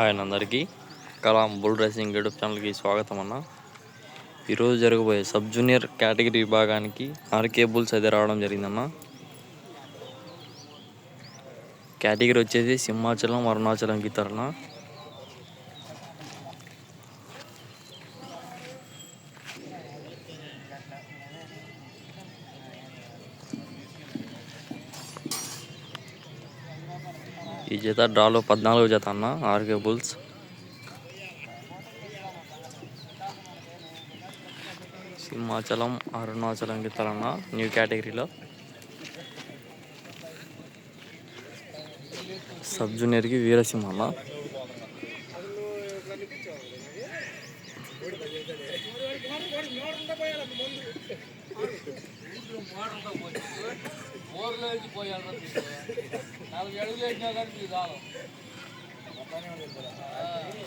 Hi అందరికీ. Kalam bull racing YouTube ఛానల్కి స్వాగతం అన్న. ఈరోజు జరగబోయే సబ్ జూనియర్ కేటగిరీ విభాగానికి ఆర్కే బుల్స్ అయితే రావడం జరిగిందన్న. కేటగిరీ వచ్చేసి సింహాచలం అరుణాచలం గీతారన్న. ఈ జత డ్రాలో పద్నాలుగు జత అన్న ఆర్కే బుల్స్. సింహాచలం అరుణాచలం గీతాలన్న న్యూ కేటగిరీలో. సబ్ జూనియర్కి వీరసింహ అన్న. బోర్లో వచ్చి పోయాడు నాలుగు అడుగులు వేసినా కానీ మీకు రావాలి